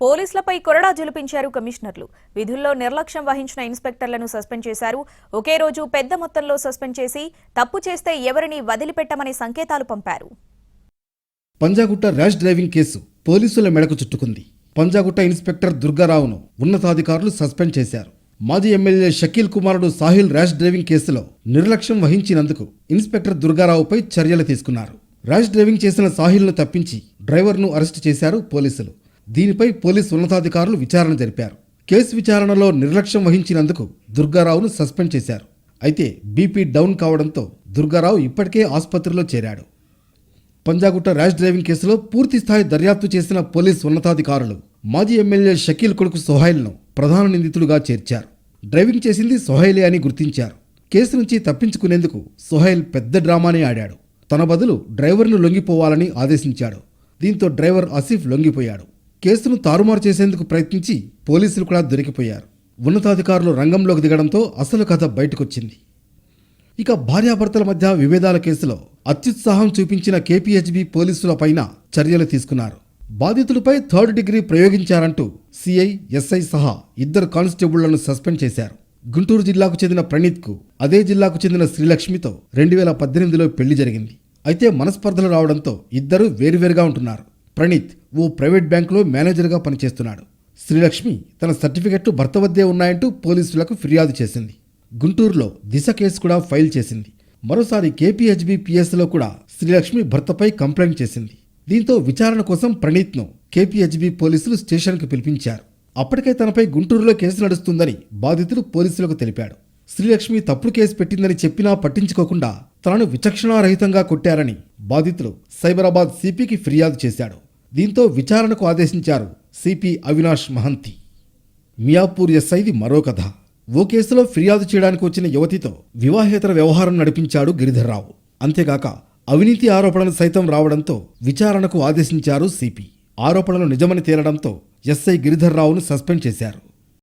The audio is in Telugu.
పోలీసులపై కొరడా జులిపించారు కమిషనర్లు. విధుల్లో నిర్లక్ష్యం వహించిన ఇన్స్పెక్టర్లను సస్పెండ్ చేశారు. ఒకే రోజు పెద్ద మొత్తంలో సస్పెండ్ చేసి తప్పు చేస్తే ఎవరిని వదిలిపెట్టమని సంకేతాలు పంపారు. పంజాగుట్ట ర్యాష్ డ్రైవింగ్ కేసు పోలీసుల మెడకు చుట్టుకుంది. పంజాగుట్ట ఇన్స్పెక్టర్ దుర్గారావును ఉన్నతాధికారులు సస్పెండ్ చేశారు. మాజీ ఎమ్మెల్యే షకీల్ కుమారుడు సాహిల్ ర్యాష్ డ్రైవింగ్ కేసులో నిర్లక్ష్యం వహించినందుకు ఇన్స్పెక్టర్ దుర్గారావుపై చర్యలు తీసుకున్నారు. ర్యాష్ డ్రైవింగ్ చేసిన సాహిల్ను తప్పించి డ్రైవర్ను అరెస్టు చేశారు పోలీసులు. దీనిపై పోలీసు ఉన్నతాధికారులు విచారణ జరిపారు. కేసు విచారణలో నిర్లక్ష్యం వహించినందుకు దుర్గారావును సస్పెండ్ చేశారు. అయితే బీపీ డౌన్ కావడంతో దుర్గారావు ఇప్పటికే ఆసుపత్రిలో చేరాడు. పంజాగుట్ట ర్యాష్ డ్రైవింగ్ కేసులో పూర్తి స్థాయి దర్యాప్తు చేసిన పోలీస్ ఉన్నతాధికారులు మాజీ ఎమ్మెల్యే షకీల్ కొడుకు సోహైల్ను ప్రధాన నిందితులుగా చేర్చారు. డ్రైవింగ్ చేసింది సోహైలే అని గుర్తించారు. కేసు నుంచి తప్పించుకునేందుకు సోహైల్ పెద్ద డ్రామానే ఆడాడు. తన బదులు డ్రైవర్ను లొంగిపోవాలని ఆదేశించాడు. దీంతో డ్రైవర్ ఆసిఫ్ లొంగిపోయాడు. కేసును తారుమారు చేసేందుకు ప్రయత్నించి పోలీసులు కూడా దొరికిపోయారు. ఉన్నతాధికారులు రంగంలోకి దిగడంతో అసలు కథ బయటకొచ్చింది. ఇక భార్యాభర్తల మధ్య విభేదాల కేసులో అత్యుత్సాహం చూపించిన కేపీహెచ్బి పోలీసులపైన చర్యలు తీసుకున్నారు. బాధితులపై థర్డ్ డిగ్రీ ప్రయోగించారంటూ సిఐ ఎస్ఐ సహా ఇద్దరు కానిస్టేబుళ్ళను సస్పెండ్ చేశారు. గుంటూరు జిల్లాకు చెందిన ప్రణీత్కు అదే జిల్లాకు చెందిన శ్రీలక్ష్మితో రెండు వేల పద్దెనిమిదిలో పెళ్ళి జరిగింది. అయితే మనస్పర్ధలు రావడంతో ఇద్దరు వేరువేరుగా ఉంటున్నారు. ప్రణీత్ ఓ ప్రైవేట్ బ్యాంకులో మేనేజర్గా పనిచేస్తున్నాడు. శ్రీలక్ష్మి తన సర్టిఫికెట్లు భర్త వద్దే ఉన్నాయంటూ పోలీసులకు ఫిర్యాదు చేసింది. గుంటూరులో దిశ కేసు కూడా ఫైల్ చేసింది. మరోసారి కేపీహెచ్బి పిఎస్లో కూడా శ్రీలక్ష్మి భర్తపై కంప్లైంట్ చేసింది. దీంతో విచారణ కోసం ప్రణీత్ను కేపీహెచ్బి పోలీసులు స్టేషన్కు పిలిపించారు. అప్పటికే తనపై గుంటూరులో కేసు నడుస్తుందని బాధితుడు పోలీసులకు తెలిపాడు. శ్రీలక్ష్మి తప్పుడు కేసు పెట్టిందని చెప్పినా పట్టించుకోకుండా తనను విచక్షణారహితంగా కొట్టారని బాధితుడు సైబరాబాద్ సిపికి ఫిర్యాదు చేశాడు. దీంతో విచారణకు ఆదేశించారు సిపి అవినాష్ మహంతి. మియాపూర్ ఎస్ఐది మరో కథ. ఓ కేసులో ఫిర్యాదు చేయడానికి వచ్చిన యువతితో వివాహేతర వ్యవహారం నడిపించాడు గిరిధర్రావు. అంతేగాక అవినీతి ఆరోపణలు సైతం రావడంతో విచారణకు ఆదేశించారు సిపి. ఆరోపణలు నిజమని తేలడంతో ఎస్ఐ గిరిధర్రావును సస్పెండ్ చేశారు.